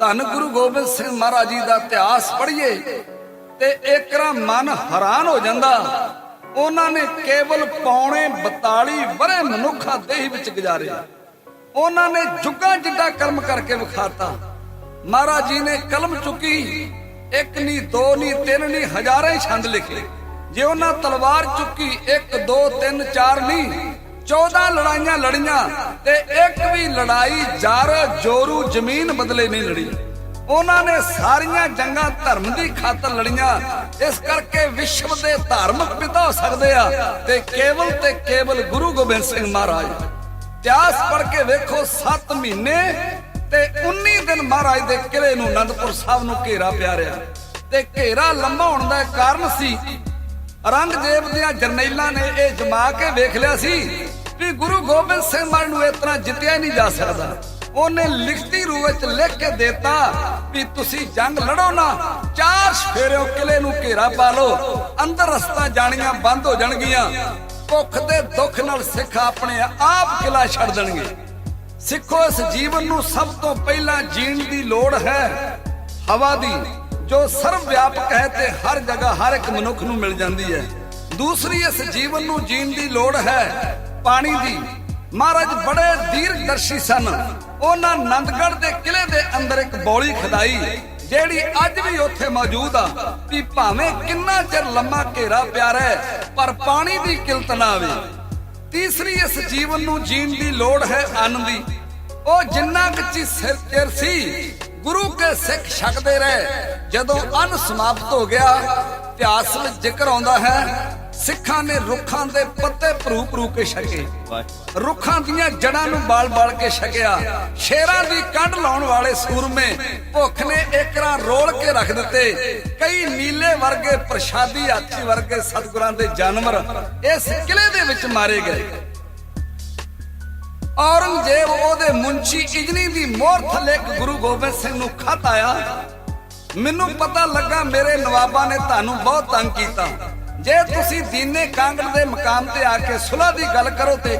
ਧੰਨ ਗੁਰੂ ਗੋਬਿੰਦ ਸਿੰਘ ਮਹਾਰਾਜ ਜੀ ਦਾ ਇਤਿਹਾਸ ਪੜ੍ਹੀਏ ਤੇ ਇੱਕਰਾ ਮਨ ਹੈਰਾਨ ਹੋ ਜਾਂਦਾ। ਉਹਨਾਂ ਨੇ ਕੇਵਲ ਪੌਣੇ 42 ਵਰੇ ਮਨੁੱਖਾ ਦੇਹ ਵਿੱਚ ਗੁਜ਼ਾਰੇ। ਉਹਨਾਂ ਨੇ ਜੁਗਾਂ ਜਿੱਡਾ ਕਰਮ ਕਰਕੇ ਵਿਖਾਤਾ। ਮਹਾਰਾਜ ਜੀ ਨੇ ਕਲਮ ਚੁੱਕੀ, ਇੱਕ ਨਹੀਂ ਦੋ ਨਹੀਂ ਤਿੰਨ ਨਹੀਂ ਹਜ਼ਾਰਾਂ ਛੰਦ ਲਿਖੇ। ਜੇ ਉਹਨਾਂ ਤਲਵਾਰ ਚੁੱਕੀ 1 2 3 4 ਨਹੀਂ 14 ਲੜਾਈਆਂ ਲੜੀਆਂ ਤੇ ਇੱਕ ਵੀ ਲੜਾਈ ਜਰ ਜੋਰੂ ਜ਼ਮੀਨ ਬਦਲੇ ਨਹੀਂ ਲੜੀ। ਉਹਨਾਂ ਨੇ ਸਾਰੀਆਂ ਜੰਗਾਂ ਧਰਮ ਦੀ ਖਾਤਰ ਲੜੀਆਂ। ਇਸ ਕਰਕੇ ਵਿਸ਼ਵ ਦੇ ਧਾਰਮਿਕ ਪਿਤਾ ਹੋ ਸਕਦੇ ਆ ਤੇ ਕੇਵਲ ਤੇ ਕੇਵਲ ਗੁਰੂ ਗੋਬਿੰਦ ਸਿੰਘ ਮਹਾਰਾਜ। ਇਤਿਹਾਸ ਪੜ੍ਹ ਕੇ ਵੇਖੋ 7 ਮਹੀਨੇ ਤੇ 19 ਦਿਨ ਮਹਾਰਾਜ ਦੇ ਕਿਲੇ ਨੂੰ ਅਨੰਦਪੁਰ ਸਾਹਿਬ ਨੂੰ ਘੇਰਾ ਪਿਆ ਰਿਹਾ ਤੇ ਘੇਰਾ ਲੰਮਾ ਹੋਣ ਦਾ ਕਾਰਨ ਸੀ, ਔਰੰਗਜ਼ੇਬ ਦੀਆਂ ਜਰਨੈਲਾਂ ਨੇ ਇਹ ਜਮਾ ਕੇ ਵੇਖ ਲਿਆ ਸੀ ਵੀ ਗੁਰੂ ਗੋਬਿੰਦ ਸਿੰਘ ਮਹਾਰਾਜ ਨੂੰ ਇਸ ਜਿੱਤਿਆ ਨਹੀਂ ਜਾ ਸਕਦਾ। ਉਹਨੇ ਲਿਖਤੀ ਰੂਪ ਵਿੱਚ ਲਿਖ ਕੇ ਦਿੱਤਾ ਵੀ ਤੁਸੀਂ ਜੰਗ ਲੜੋ ਨਾ, ਚਾਰ ਸਫੇਰਿਓ ਕਿਲੇ ਨੂੰ ਘੇਰਾ ਪਾ ਲਓ, ਅੰਦਰ ਰਸਤਾ ਜਾਣੀਆਂ ਬੰਦ ਹੋ ਜਾਣਗੀਆਂ। ਭੁੱਖ ਦੇ ਦੁੱਖ ਨਾਲ ਸਿੱਖ ਆਪਣੇ ਆਪ ਕਿਲਾ ਛੱਡ ਦੇਣਗੇ। ਸਿੱਖੋ, ਇਸ ਜੀਵਨ ਨੂੰ ਸਭ ਤੋਂ ਪਹਿਲਾਂ ਜੀਣ ਦੀ ਲੋੜ ਹੈ। ਹਵਾ ਦੀ, ਜੋ ਸਰਵ ਵਿਆਪਕ ਹੈ ਤੇ ਹਰ ਜਗ੍ਹਾ ਹਰ ਇੱਕ ਮਨੁੱਖ ਨੂੰ ਮਿਲ ਜਾਂਦੀ ਹੈ। ਦੂਸਰੀ, ਇਸ ਜੀਵਨ ਨੂੰ ਜੀਣ ਦੀ ਲੋੜ ਹੈ। ਪਾਣੀ ਦੀ। ਮਹਾਰਾਜ ਬੜੇ ਦੀਰਘਦਰਸ਼ੀ ਸਨ। ਉਹਨਾਂ ਆਨੰਦਗੜ੍ਹ ਦੇ ਕਿਲੇ ਦੇ ਅੰਦਰ ਇੱਕ ਬੌਲੀ ਖਦਾਈ, ਜਿਹੜੀ ਅੱਜ ਵੀ ਉੱਥੇ ਮੌਜੂਦ ਆ, ਵੀ ਭਾਵੇਂ ਕਿੰਨਾ ਚਿਰ ਲੰਮਾ ਘੇਰਾ ਪਿਆਰਾ ਪਰ ਪਾਣੀ ਦੀ ਕਿਲਤ ਨਾ ਆਵੇ। ਤੀਸਰੀ ਇਸ ਜੀਵਨ ਨੂੰ ਜੀਣ ਦੀ ਲੋੜ ਹੈ ਅੰਨ ਦੀ। ਉਹ ਜਿੰਨਾ ਕੱਚੀ ਸਿਰ ਚਿਰ ਸੀ, ਗੁਰੂ ਕੇ ਸਿੱਖ ਛਕਦੇ ਰਹੇ। ਜਦੋਂ ਅੰਨ ਸਮਾਪਤ ਹੋ ਗਿਆ, ਇਤਿਹਾਸ ਵਿੱਚ ਜ਼ਿਕਰ ਆਉਂਦਾ ਹੈ ਸਿੱਖਾਂ ਨੇ ਰੁੱਖਾਂ ਦੇ ਪੱਤੇ ਭਰੂ ਭਰੂ ਕੇ ਛਕੇ। ਰੁੱਖਾਂ ਦੀਆਂ ਜੜਾਂ ਨੂੰ ਬਾਲ-ਬਾਲ ਕੇ ਛਕਿਆ। ਸ਼ੇਰਾਂ ਦੀ ਕੰਡ ਲਾਉਣ ਵਾਲੇ ਸੂਰਮੇ ਭੁੱਖ ਨੇ ਏਕਰਾਂ ਰੋਲ ਕੇ ਰੱਖ ਦਿੱਤੇ। ਕਈ ਨੀਲੇ ਵਰਗੇ ਪ੍ਰਸ਼ਾਦੀ ਹਾਥੀ ਵਰਗੇ ਸਤਿਗੁਰਾਂ ਦੇ ਜਾਨਵਰ ਇਸ ਕਿਲੇ ਦੇ ਵਿੱਚ ਮਾਰੇ ਗਏ। ਔਰੰਗਜ਼ੇਬ ਉਹਦੇ ਮੁੰਸ਼ੀ ਇਜਨੀ ਦੀ ਮੋਹਰ ਥੱਲੇ ਗੁਰੂ ਗੋਬਿੰਦ ਸਿੰਘ ਨੂੰ ਖਤ ਆਇਆ। ਮੈਨੂੰ ਪਤਾ ਲੱਗਾ ਮੇਰੇ ਨਵਾਬਾਂ ਨੇ ਤੁਹਾਨੂੰ ਬਹੁਤ ਤੰਗ ਕੀਤਾ। ਜੇ ਤੁਸੀਂ ਦੀਨੇ ਕਾਂਗੜ ਦੇ ਮਕਾਮ ਤੇ ਆ ਕੇ ਸੁਲ੍ਹਾ ਦੀ ਗੱਲ ਕਰੋ ਤੇ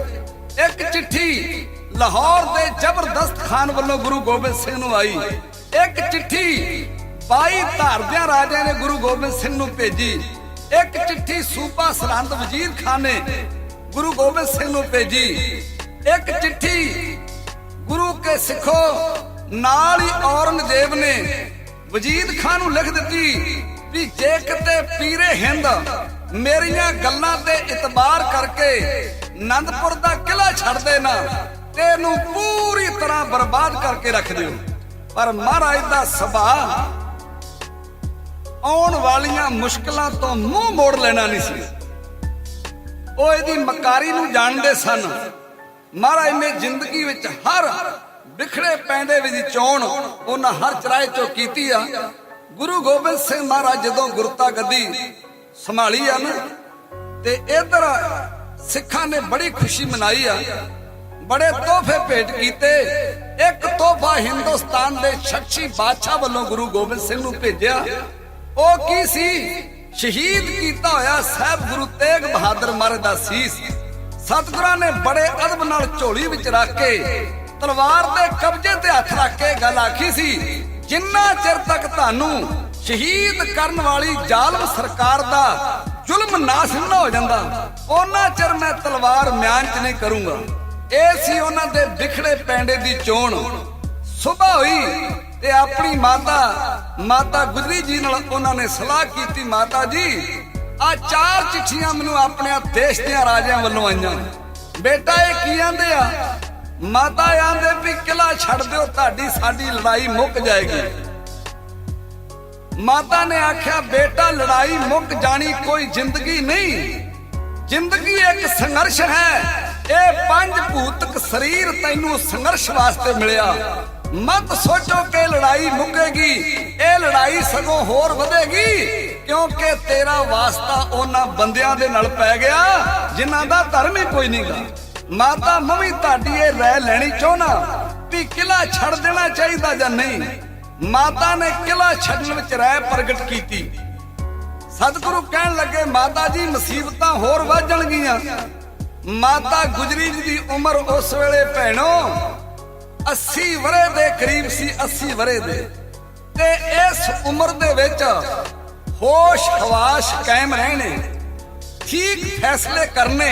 ਇੱਕ ਚਿੱਠੀ ਲਾਹੌਰ ਦੇ ਜ਼ਬਰਦਸਤ ਖਾਨ ਵੱਲੋਂ ਗੁਰੂ ਗੋਬਿੰਦ ਸਿੰਘ ਨੂੰ ਆਈ। ਇੱਕ ਚਿੱਠੀ 22 ਧਾਰਦਿਆਂ ਰਾਜਿਆਂ ਨੇ ਗੁਰੂ ਗੋਬਿੰਦ ਸਿੰਘ ਨੂੰ ਭੇਜੀ। ਇੱਕ ਚਿੱਠੀ ਸੂਬਾ ਸਰਹੰਦ ਵਜ਼ੀਰ ਖਾਨ ਨੇ ਗੁਰੂ ਗੋਬਿੰਦ ਸਿੰਘ ਨੂੰ ਭੇਜੀ। ਇੱਕ ਚਿੱਠੀ ਗੁਰੂ ਕੇ ਸਿੱਖੋ ਨਾਲ ਹੀ ਔਰੰਗਜ਼ੇਬ ਨੇ ਵਜੀਦ ਖਾਨ ਨੂੰ ਲਿਖ ਦਿੱਤੀ। ਵੀ ਜੇ ਕਿਤੇ ਪੀਰੇ ਹਿੰਦ ਮੇਰੀਆਂ ਗੱਲਾਂ ਤੇ ਇਤਬਾਰ ਕਰਕੇ ਆਨੰਦਪੁਰ ਦਾ ਕਿਲਾ ਛੱਡ ਦੇਣਾ ਤੇ ਇਹਨੂੰ ਪੂਰੀ ਤਰ੍ਹਾਂ ਬਰਬਾਦ ਕਰਕੇ ਰੱਖ ਦਿਓ। ਪਰ ਮਹਾਰਾਜ ਦਾ ਸੁਭਾਅ ਆਉਣ ਵਾਲੀਆਂ ਮੁਸ਼ਕਲਾਂ ਤੋਂ ਮੂੰਹ ਮੋੜ ਲੈਣਾ ਨਹੀਂ ਸੀ। ਉਹ ਇਹਦੀ ਮਕਾਰੀ ਨੂੰ ਜਾਣਦੇ ਸਨ। ਮਹਾਰਾਜ ਨੇ ਜ਼ਿੰਦਗੀ ਵਿੱਚ ਹਰ ਵਿਖੜੇ ਪੈਂਦੇ ਵੀ ਚੋਣ, ਉਹਨਾਂ ਹਰ ਚਰਾਏ ਚੋਂ ਕੀਤੀ ਆ। ਗੁਰੂ ਗੋਬਿੰਦ ਸਿੰਘ ਮਹਾਰਾਜ ਜਦੋਂ ਗੁਰਤਾ ਗੱਦੀ ਸੰਭਾਲੀ ਆ ਨਾ, ਤੇ ਇਧਰ ਸਿੱਖਾਂ ਨੇ ਬੜੀ ਖੁਸ਼ੀ ਮਨਾਈ ਆ। ਬੜੇ ਤੋਹਫੇ ਭੇਟ ਕੀਤੇ। ਇੱਕ ਤੋਹਫਾ ਹਿੰਦੁਸਤਾਨ ਦੇ ਸ਼ਖਸੀ ਬਾਦਸ਼ਾਹ ਵੱਲੋਂ ਗੁਰੂ ਗੋਬਿੰਦ ਸਿੰਘ ਨੂੰ ਭੇਜਿਆ। ਉਹ ਕੀ ਸੀ? ਸ਼ਹੀਦ ਕੀਤਾ ਹੋਇਆ ਸਾਹਿਬ ਗੁਰੂ ਤੇਗ ਬਹਾਦਰ ਮਹਾਰਾਜ ਦਾ ਸੀਸ। ਸਤਿਗੁਰਾਂ ਨੇ ਬੜੇ ਅਦਬ ਨਾਲ ਝੋਲੀ ਵਿੱਚ ਰੱਖ ਕੇ ਤਲਵਾਰ ਦੇ ਕਬਜ਼ੇ ਤੇ ਹੱਥ ਰੱਖ ਕੇ ਗੱਲ ਆਖੀ ਸੀ ਜਿੰਨਾ ਚਿਰ ਤੱਕ ਤੁਹਾਨੂੰ ਸ਼ਹੀਦ ਕਰਨ ਵਾਲੀ ਜ਼ਾਲਮ ਸਰਕਾਰ ਦਾ ਜ਼ੁਲਮ ਨਾਸ ਨਾ ਹੋ ਜਾਂਦਾ ਉਹਨਾਂ ਚਿਰ ਮੈਂ ਤਲਵਾਰ ਮਿਆਨ ਚ ਨਹੀਂ ਕਰੂੰਗਾ। ਇਹ ਸੀ ਉਹਨਾਂ ਦੇ ਵਿਖੜੇ ਪੈਂਡੇ ਦੀ ਚੋਣ। ਸੁਬਾ ਹੋਈ ਤੇ ਆਪਣੀ ਮਾਤਾ ਮਾਤਾ ਗੁਜਰੀ ਜੀ ਨਾਲ ਉਹਨਾਂ ਨੇ ਸਲਾਹ ਕੀਤੀ, ਮਾਤਾ ਜੀ ਆ ਚਾਰ ਚਿੱਠੀਆਂ ਮੈਨੂੰ ਆਪਣੇ ਦੇਸ਼ ਦੇ ਰਾਜਿਆਂ ਵੱਲੋਂ ਆਈਆਂ। ਬੇਟਾ, ਇਹ ਕੀ ਆਂਦੇ ਆ? ਮਾਤਾ ਆਂਦੇ ਵੀ ਕਿਲਾ ਛੱਡ ਦਿਓ, ਤੁਹਾਡੀ ਸਾਡੀ ਲੜਾਈ ਮੁੱਕ ਜਾਏਗੀ। ਮਾਤਾ ਨੇ ਆਖਿਆ, ਬੇਟਾ, ਲੜਾਈ ਮੁੱਕ ਜਾਣੀ ਕੋਈ ਜ਼ਿੰਦਗੀ ਨਹੀਂ। ਜ਼ਿੰਦਗੀ ਇੱਕ ਸੰਘਰਸ਼ ਹੈ। ਇਹ ਪੰਜ ਭੂਤਕ ਸਰੀਰ ਤੈਨੂੰ ਸੰਘਰਸ਼ ਵਾਸਤੇ ਮਿਲਿਆ। ਮਤ ਸੋਚੋ ਕਿ ਲੜਾਈ ਮੁੱਕੇਗੀ। ਇਹ ਲੜਾਈ ਸਗੋਂ ਹੋਰ ਵਧੇਗੀ, ਕਿਉਂਕਿ ਤੇਰਾ ਵਾਸਤਾ ਉਹਨਾਂ ਬੰਦਿਆਂ ਦੇ ਨਾਲ ਪੈ ਗਿਆ, ਜਿਨ੍ਹਾਂ ਦਾ ਧਰਮ ਹੀ ਕੋਈ ਨਹੀਂਗਾ ਮਾਤਾ ਮਮੀ ਤੁਹਾਡੀ ਇਹ ਰਹਿ ਲੈਣੀ ਚਾਹਣਾ ਵੀ ਕਿਲਾ ਛੱਡ ਦੇਣਾ ਚਾਹੀਦਾ ਜਾਂ ਨਹੀਂ? ਮਾਤਾ ਨੇ ਕਿਲਾ ਛੱਡਣ ਵਿੱਚ ਰਹਿ ਪ੍ਰਗਟ ਕੀਤੀ। ਸਤਿਗੁਰੂ ਕਹਿਣ ਲੱਗੇ, ਮਾਤਾ ਜੀ, ਮੁਸੀਬਤਾਂ ਹੋਰ ਵੱਧ ਮਾਤਾ ਗੁਜਰੀ ਜੀ ਦੀ ਉਮਰ ਉਸ ਵੇਲੇ ਭੈਣੋ 80 ਵਰੇ ਦੇ ਕਰੀਬ ਸੀ 80 ਵਰੇ ਦੇ। ਤੇ ਇਸ ਉਮਰ ਦੇ ਵਿੱਚ ਹੋਸ਼ ਖਵਾਸ਼ ਕਾਇਮ ਰਹਿਣੇ, ਠੀਕ ਫੈਸਲੇ ਕਰਨੇ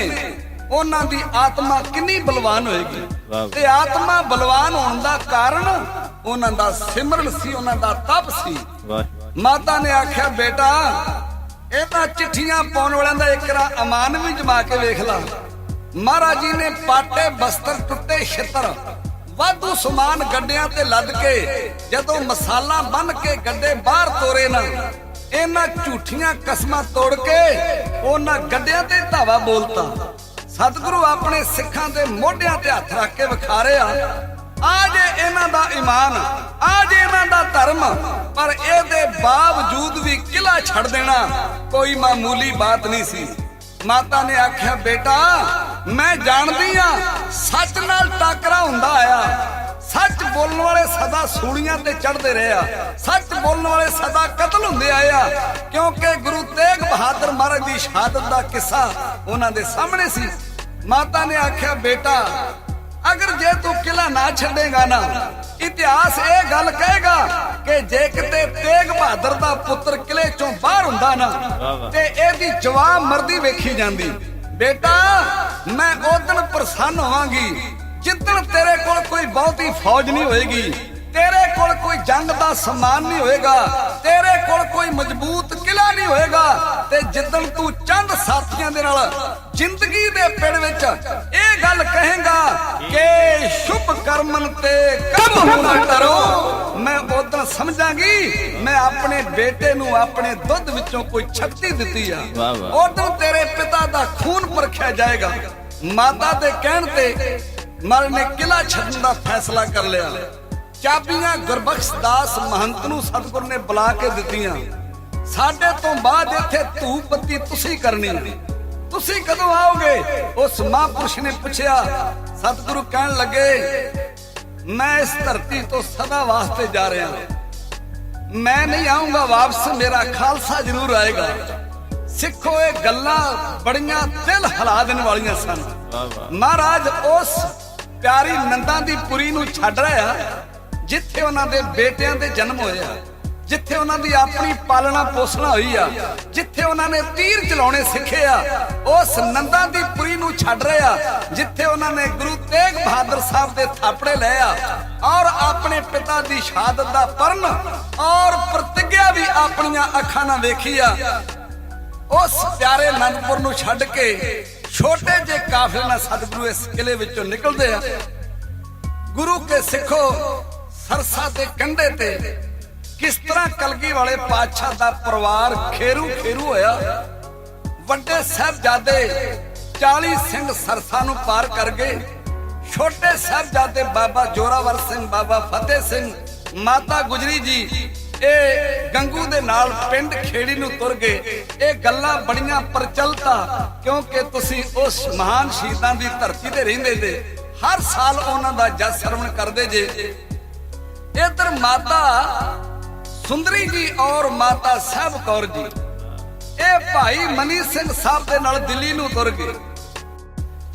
ਉਹਨਾਂ ਦੀ ਆਤਮਾ ਕਿੰਨੀ ਬਲਵਾਨ ਹੋਏਗੀ। ਤੇ ਆਤਮਾ ਬਲਵਾਨ ਹੋਣ ਦਾ ਕਾਰਨ ਉਹਨਾਂ ਦਾ ਸਿਮਰਨ ਸੀ ਉਹਨਾਂ ਦਾ ਤਪ ਸੀ। ਮਾਤਾ ਨੇ ਆਖਿਆ ਬੇਟਾ ਇਹ ਤਾਂ ਚਿੱਠੀਆਂ ਪਾਉਣ ਵਾਲਿਆਂ ਦਾ ਇਕਰਾ ਅਮਾਨ ਵੀ ਜਮਾ ਕੇ ਵੇਖ ਲਾ। ਮਹਾਰਾਜ ਜੀ ਨੇ ਪਾਟੇ ਬਸਤਰ ਟੁੱਟੇ ਛਿੱਤਰ ਵਾਧੂ ਸਮਾਨ ਗੱਡਿਆਂ ਤੇ ਲੱਦ ਕੇ ਜਦੋਂ ਮਸਾਲਾ ਬੰਨ ਕੇ ਗੱਡੇ ਬਾਹਰ ਤੋਰੇ ਨਾ ਇਹਨਾਂ ਝੂਠੀਆਂ ਕਸਮਾਂ ਤੋੜ ਕੇ ਉਹਨਾਂ ਗੱਡਿਆਂ ਤੇ ਧਾਵਾ ਬੋਲਤਾ। ਸਤਿਗੁਰੂ ਆਪਣੇ ਸਿੱਖਾਂ ਦੇ ਮੋਢਿਆਂ ਤੇ ਹੱਥ ਰੱਖ ਕੇ ਵਿਖਾ ਰਿਹਾ ਆ ਜੇ ਇਹਨਾਂ ਦਾ ਈਮਾਨ ਆ ਜੇ ਇਹਨਾਂ ਦਾ ਧਰਮ, ਪਰ ਇਹਦੇ ਬਾਵਜੂਦ ਵੀ ਕਿਲਾ ਛੱਡ ਦੇਣਾ ਕੋਈ ਮਾਮੂਲੀ ਬਾਤ ਨਹੀਂ ਸੀ। ਮਾਤਾ ਨੇ ਆਖਿਆ, ਬੇਟਾ, ਮੈਂ ਜਾਣਦੀ ਆ, ਸੱਚ ਨਾਲ ਟਾਕਰਾ ਹੁੰਦਾ ਆਇਆ ਸੱਚ ਬੋਲਣ ਵਾਲੇ ਸਦਾ ਸੂਲੀਆਂ ਤੇ ਚੜਦੇ ਰਹੇ ਆ। ਸੱਚ ਬੋਲਣ ਵਾਲੇ ਸਦਾ ਕਤਲ ਹੁੰਦੇ ਆਏ ਆ। ਕਿਉਂਕਿ ਗੁਰੂ ਤੇਗ ਬਹਾਦਰ ਮਹਾਰਾਜ ਦੀ ਸ਼ਹਾਦਤ ਦਾ ਕਿੱਸਾ ਉਹਨਾਂ ਦੇ ਸਾਹਮਣੇ ਸੀ। ਮਾਤਾ ਨੇ ਆਖਿਆ ਬੇਟਾ ਅਗਰ ਜੇ ਤੂੰ ਕਿਲਾ ਨਾ ਛੱਡੇਗਾ ਨਾ ਇਤਿਹਾਸ ਇਹ ਗੱਲ ਕਹੇਗਾ ਕਿ ਜੇ ਕਿਤੇ ਤੇਗ ਬਹਾਦਰ ਦਾ ਪੁੱਤਰ ਕਿਲੇ ਚੋਂ ਬਾਹਰ ਹੁੰਦਾ ਨਾ। ਤੇ ਇਹਦੀ ਜਵਾਬ ਮਰਦੀ ਵੇਖੀ ਜਾਂਦੀ ਬੇਟਾ ਮੈਂ ਉਦਣ ਪ੍ਰਸੰਨ ਹੋਵਾਂਗੀ ਜਿੱਦਣ ਤੇਰੇ ਕੋਲ ਕੋਈ ਬਹੁਤੀ ਫੌਜ ਨਹੀਂ ਹੋਏਗੀ ਤੇਰੇ ਕੋਲ ਕੋਈ ਜੰਗ ਦਾ ਸਮਾਨ ਨਹੀਂ ਹੋਏਗਾ ਤੇਰੇ ਕੋਲ ਕੋਈ ਮਜ਼ਬੂਤ ਕਿਲਾ ਨਹੀਂ ਹੋਏਗਾ ਤੇ ਜਿੱਦਣ ਤੂੰ ਚੰਦ ਸਾਥੀਆਂ ਦੇ ਨਾਲ ਜ਼ਿੰਦਗੀ ਦੇ ਪਿੜ ਵਿੱਚ ਇਹ ਗੱਲ ਕਹੇਗਾ ਕਿ ਸ਼ੁਭ ਕਰਮਨ ਤੇ ਕੰਮ ਨਾ ਕਰੋ ਮੈਂ ਉਦੋਂ ਸਮਝਾਂਗੀ ਮੈਂ ਆਪਣੇ ਬੇਟੇ ਨੂੰ ਆਪਣੇ ਦੁੱਧ ਵਿੱਚੋਂ ਕੋਈ ਸ਼ਕਤੀ ਦਿੱਤੀ ਆ। ਉਦੋਂ ਤੇਰੇ ਪਿਤਾ ਦਾ ਖੂਨ ਪਰਖਿਆ ਜਾਏਗਾ। ਮਾਤਾ ਦੇ ਕਹਿਣ ਤੇ ਮਰ ਨੇ ਕਿਲਾ ਛੱਡਣ ਦਾ ਫੈਸਲਾ ਕਰ ਲਿਆ। ਚਾਬੀਆਂ ਗੁਰਬਖਸ਼ ਦਾਸ ਮਹੰਤ ਨੂੰ ਸਤਿਗੁਰ ਨੇ ਬੁਲਾ ਕੇ ਦਿੱਤੀਆਂ। ਸਾਡੇ ਤੋਂ ਬਾਅਦ ਇੱਥੇ ਧੂਪ ਬੱਤੀ ਤੁਸੀਂ ਕਰਨੀ ਹੈ। ਤੁਸੀਂ ਕਦੋਂ ਆਓਗੇ? ਉਸ ਮਹਾਂਪੁਰਸ਼ ਨੇ ਪੁੱਛਿਆ ਸਤਿਗੁਰੂ ਕਹਿਣ ਲੱਗੇ ਮੈਂ ਇਸ ਧਰਤੀ ਤੋਂ ਸਦਾ ਵਾਸਤੇ ਜਾ ਰਿਹਾ ਮੈਂ ਨਹੀਂ ਆਉਂਗਾ ਵਾਪਸ ਮੇਰਾ ਖਾਲਸਾ ਜ਼ਰੂਰ ਆਏਗਾ। ਸਿੱਖੋ ਇਹ ਗੱਲਾਂ ਬੜੀਆਂ ਦਿਲ ਹਿਲਾ ਦੇਣ ਵਾਲੀਆਂ ਸਨ। ਵਾਹ ਵਾਹ। ਮਹਾਰਾਜ ਉਸ ਪਿਆਰੀ ਨੰਦਾਂ ਦੀ ਪੁਰੀ ਨੂੰ ਛੱਡ ਰਿਹਾ ਜਿੱਥੇ ਉਹਨਾਂ ਦੇ ਬੇਟਿਆਂ ਦੇ ਜਨਮ ਹੋਇਆ ਜਿੱਥੇ ਉਹਨਾਂ ਦੀ ਆਪਣੀ ਪਾਲਣਾ ਪੋਸਣਾ ਹੋਈ ਆ, ਜਿੱਥੇ ਉਹਨਾਂ ਨੇ ਤੀਰ ਚਲਾਉਣੇ ਸਿੱਖੇ ਆ, ਉਸ ਨੰਦਾਂ ਦੀ ਪੁਰੀ ਨੂੰ ਛੱਡ ਰਿਹਾ ਜਿੱਥੇ ਉਹਨਾਂ ਨੇ ਗੁਰੂ ਤੇਗ ਬਹਾਦਰ ਸਾਹਿਬ ਦੇ ਥਾਪੜੇ ਲਏ ਆ, ਔਰ ਆਪਣੇ ਪਿਤਾ ਦੀ ਸ਼ਹਾਦਤ ਦਾ ਪਰਨ ਔਰ ਪ੍ਰਤਿਗਿਆ ਵੀ ਆਪਣੀਆਂ ਅੱਖਾਂ ਨਾਲ ਵੇਖੀ ਆ, ਉਸ ਪਿਆਰੇ ਅਨੰਦਪੁਰ ਨੂੰ ਛੱਡ ਕੇ ਛੋਟੇ ਜਿਹੇ ਕਾਫਲੇ ਨਾਲ ਸਤਿਗੁਰੂ ਇਸ ਕਿਲੇ ਵਿੱਚੋਂ ਨਿਕਲਦੇ ਆ। ਗੁਰੂ ਕੇ ਸਿੱਖੋ ਸਰਸਾ ਦੇ ਕੰਢੇ ਤੇ ਕਿਸ ਤਰ੍ਹਾਂ ਕਲਗੀ ਵਾਲੇ ਪਾਤਸ਼ਾਹ ਦਾ ਪਰਿਵਾਰ ਖੇਰੂ ਖੇਰੂ ਹੋਇਆ। ਵੱਡੇ ਸਾਹਿਬਜ਼ਾਦੇ 40 ਸਿੰਘ ਸਰਸਾ ਨੂੰ ਪਾਰ ਕਰ ਗਏ। ਛੋਟੇ ਸਾਹਿਬਜ਼ਾਦੇ ਬਾਬਾ ਜੋਰਾਵਰ ਸਿੰਘ, ਬਾਬਾ ਫਤਿਹ ਸਿੰਘ, ਮਾਤਾ ਗੁਜਰੀ ਜੀ, ਇਹ ਗੰਗੂ ਦੇ ਨਾਲ ਪਿੰਡ ਖੇੜੀ ਨੂੰ ਤੁਰ ਗਏ। ਇਹ ਗੱਲਾਂ ਬੜੀਆਂ ਪ੍ਰਚਲਿਤ ਕਿਉਂਕਿ ਤੁਸੀਂ ਉਸ ਮਹਾਨ ਸ਼ਹੀਦਾਂ ਦੀ ਧਰਤੀ ਤੇ ਰਹਿੰਦੇ ਤੇ ਹਰ ਸਾਲ ਉਹਨਾਂ ਦਾ ਜਸ ਸਰਵਣ ਕਰਦੇ ਜੇ। ਇਧਰ ਮਾਤਾ ਸੁੰਦਰੀ ਜੀ ਔਰ ਮਾਤਾ ਸਾਹਿਬ ਕੌਰ ਜੀ। ਇਹ ਭਾਈ ਮਨੀ ਸਿੰਘ ਸਾਹਿਬ ਦੇ ਨਾਲ ਦਿੱਲੀ ਨੂੰ ਤੁਰ ਗਏ।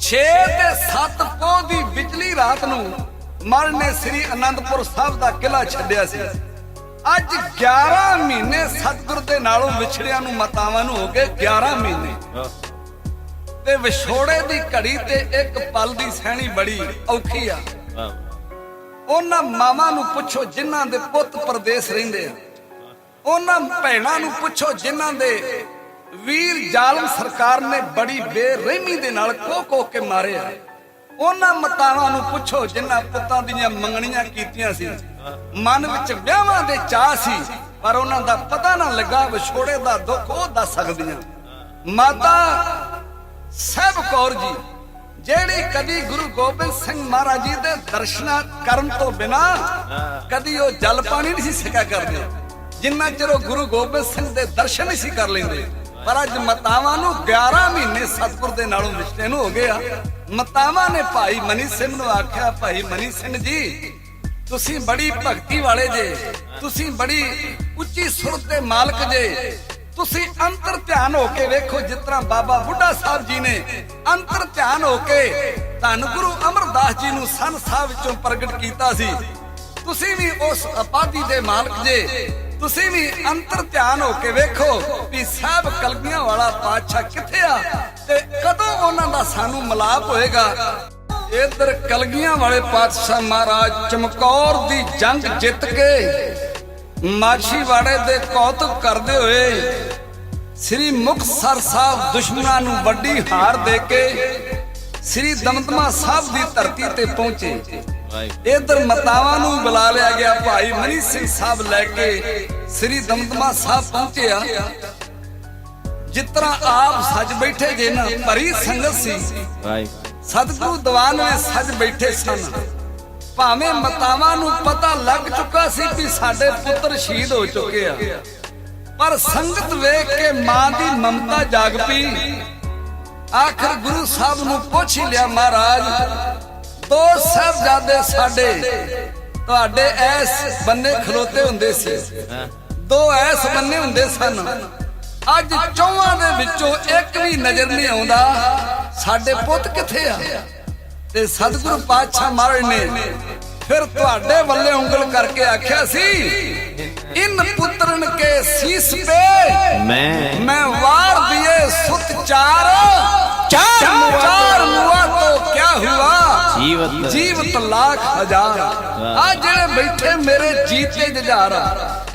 6 ਤੇ 7 ਪੋਹ ਦੀ ਬਿਜਲੀ ਰਾਤ ਨੂੰ ਮਰ ਨੇ ਸ੍ਰੀ ਅਨੰਦਪੁਰ ਸਾਹਿਬ ਦਾ ਕਿਲਾ ਛੱਡਿਆ ਸੀ। ਅੱਜ 11 ਮਹੀਨੇ ਸਤਿਗੁਰ ਦੇ ਨਾਲੋਂ ਵਿਛੜਿਆਂ ਨੂੰ ਮਤਾਵਾਂ ਨੂੰ ਹੋ ਗਏ 11 ਮਹੀਨੇ। ਤੇ ਵਿਛੋੜੇ ਦੀ ਘੜੀ ਤੇ ਇੱਕ ਪਲ ਦੀ ਸਹਿਣੀ ਬੜੀ ਔਖੀ ਆ। ਉਹਨਾਂ ਮਾਵਾਂ ਨੂੰ ਪੁੱਛੋ ਜਿਨ੍ਹਾਂ ਦੇ ਪੁੱਤ ਪਰਦੇਸ ਰਹਿੰਦੇ ਆ। ਉਹਨਾਂ ਭੈਣਾਂ ਨੂੰ ਪੁੱਛੋ ਜਿਨ੍ਹਾਂ ਦੇ ਵੀਰ ਜ਼ਾਲਮ ਸਰਕਾਰ ਨੇ ਬੜੀ ਬੇਰਹਿਮੀ ਦੇ ਨਾਲ ਕੋ ਕੋ ਕੇ ਮਾਰਿਆ। ਉਹਨਾਂ ਮਤਾਵਾਂ ਨੂੰ ਪੁੱਛੋ ਜਿਨ੍ਹਾਂ ਪੁੱਤਾਂ ਦੀਆਂ ਮੰਗਣੀਆਂ ਕੀਤੀਆਂ ਸੀ। ਮਨ ਵਿੱਚ ਵਿਆਹਾਂ ਦੇ ਚਾਹ ਸੀ, ਪਰ ਉਹਨਾਂ ਦਾ ਪਤਾ ਨਾ ਲੱਗਾ ਵਿਛੋੜੇ ਦਾ ਦੁੱਖ ਉਹ ਦੱਸ ਸਕਦੀਆਂ। ਮਾਤਾ ਸਹਿਬ ਕੌਰ ਜੀ ਜਿਹੜੀ ਕਦੀ ਗੁਰੂ ਗੋਬਿੰਦ ਸਿੰਘ ਮਹਾਰਾਜ ਜੀ ਦੇ ਦਰਸ਼ਨਾਂ ਕਰਨ ਤੋਂ ਬਿਨਾ ਕਦੀ ਉਹ ਜਲ ਪਾਣੀ ਨਹੀਂ ਸਿਕਾ ਕਰਦੇ ਜਿੰਨਾ ਚਿਰ ਉਹ ਗੁਰੂ ਗੋਬਿੰਦ ਸਿੰਘ ਦੇ ਦਰਸ਼ਨ ਨਹੀਂ ਸੀ ਕਰ ਲੈਂਦੇ। ਪਰ ਅੱਜ ਮਤਾਵਾਂ ਨੂੰ 11 ਮਹੀਨੇ ਸਤਿਗੁਰ ਦੇ ਨਾਲੋਂ ਰਿਸ਼ਤੇ ਨੂੰ ਹੋ ਗਏ ਆ। ਮਤਾਵਾਂ ਨੇ ਭਾਈ ਮਨੀ ਸਿੰਘ ਨੂੰ ਆਖਿਆ, ਭਾਈ ਮਨੀ ਸਿੰਘ ਜੀ, ਤੁਸੀਂ ਬੜੀ ਭਗਤੀ ਵਾਲੇ ਜੇ, ਤੁਸੀਂ ਬੜੀ ਉੱਚੀ ਸੁਰਤ ਦੇ ਮਾਲਕ ਜੇ ਤੁਸੀਂ ਅੰਤਰ ਧਿਆਨ ਹੋ ਕੇ ਵੇਖੋ ਜਿਸ ਤਰ੍ਹਾਂ ਬਾਬਾ ਬੁੱਢਾ ਸਾਹਿਬ ਜੀ ਨੇ ਅੰਤਰ ਧਿਆਨ ਹੋ ਕੇ ਧੰਨ ਗੁਰੂ ਅਮਰਦਾਸ ਜੀ ਨੂੰ ਸੰਨ ਸਾਹਿਬ ਵਿੱਚੋਂ ਪ੍ਰਗਟ ਕੀਤਾ ਸੀ। ਤੁਸੀਂ ਵੀ ਉਸ ਉਪਾਧੀ ਦੇ ਮਾਲਕ ਜੇ, ਤੁਸੀਂ ਵੀ ਅੰਤਰ ਧਿਆਨ ਹੋ ਕੇ ਵੇਖੋ ਵੀ ਸਾਹਿਬ ਕਲਗੀਆਂ ਵਾਲਾ ਪਾਤਸ਼ਾਹ ਕਿੱਥੇ ਆ ਤੇ ਕਦੋਂ ਉਹਨਾਂ ਦਾ ਸਾਨੂੰ ਮਿਲਾਪ ਹੋਏਗਾ। ਇਧਰ ਕਲਗੀਆਂ ਵਾਲੇ ਪਾਤਸ਼ਾਹ ਮਹਾਰਾਜ ਚਮਕੌਰ ਦੀ ਜੰਗ ਜਿੱਤ ਕੇ ਮਾਛੀਵਾੜੇ ਦੇ ਕੌਤਕ ਕਰਦੇ ਹੋਏ ਸ੍ਰੀ ਮੁਕਤਸਰ ਸਾਹਿਬ ਦੁਸ਼ਮਣਾਂ ਨੂੰ ਵੱਡੀ ਹਾਰ ਦੇ ਕੇ ਸ੍ਰੀ ਦਮਦਮਾ ਸਾਹਿਬ ਦੀ ਧਰਤੀ ਤੇ ਪਹੁੰਚੇ। ਇਧਰ ਮਤਾਵਾਂ ਨੂੰ ਬੁਲਾ ਲਿਆ ਗਿਆ ਭਾਈ ਮਨੀ ਸਿੰਘ ਸਾਹਿਬ ਲੈ ਕੇ ਸ੍ਰੀ ਦਮਦਮਾ ਸਾਹਿਬ ਪਹੁੰਚਿਆ ਜਿਸ ਤਰ੍ਹਾਂ ਆਪ ਸੱਜ ਬੈਠੇ ਜੇ ਨਾ ਭਰੀ ਸੰਗਤ ਸੀ। ਸਤਿਗੁਰੂ ਦੀਵਾਨ ਵਿੱਚ ਸੱਜ ਬੈਠੇ ਸਨ। ਭਾਵੇਂ ਮਤਾਵਾਂ ਨੂੰ ਪਤਾ ਲੱਗ ਚੁੱਕਾ ਸੀ ਕਿ ਸਾਡੇ ਪੁੱਤਰ ਸ਼ਹੀਦ ਹੋ ਚੁੱਕੇ ਆ। ਪਰ ਸੰਗਤ ਵੇਖ ਕੇ ਮਾਂ ਦੀ ਮਮਤਾ ਜਾਗ ਪਈ। ਆਖਰ ਗੁਰੂ ਸਾਹਿਬ ਨੂੰ ਪੁੱਛ ਲਿਆ, ਮਹਾਰਾਜ ਦੋ ਸਾਹਿਬਜ਼ਾਦੇ ਸਾਡੇ, ਤੁਹਾਡੇ ਐਸ ਬੰਨੇ ਖਲੋਤੇ ਹੁੰਦੇ ਸੀ। ਦੋ ਐਸ ਬੰਨੇ ਹੁੰਦੇ ਸਨ। ਅੱਜ ਚੌਵਾਂ ਦੇ ਵਿੱਚੋਂ ਇੱਕ ਵੀ ਨਜ਼ਰ ਨਹੀਂ ਆਉਂਦਾ। ਸਾਡੇ ਪੁੱਤ ਕਿੱਥੇ ਆ? ਤੇ ਸਤਿਗੁਰੂ ਪਾਤਸ਼ਾਹ ਮਹਾਰਾਜ ਨੇ ਫਿਰ ਤੁਹਾਡੇ ਵੱਲੇ ਉਂਗਲ ਕਰਕੇ ਆਖਿਆ ਸੀ ਇਨ ਪੁੱਤਰਨ ਕੇ ਸੀਸ ਪੇ ਮੈਂ ਮੈਂ ਵਾਰ ਦਿਏ ਸੁਤ ਚਾਰ ਚਾਰ ਮੁਆ। ਚਾਰ ਮੁਆ ਤੋਂ ਕਿਆ ਹੁਆ ਜੀਵਤ ਜੀਵਤ ਲੱਖ ਹਜ਼ਾਰ। ਆ ਜਿਹੜੇ ਬੈਠੇ ਮੇਰੇ ਜੀਤੇ ਜਜਾਰ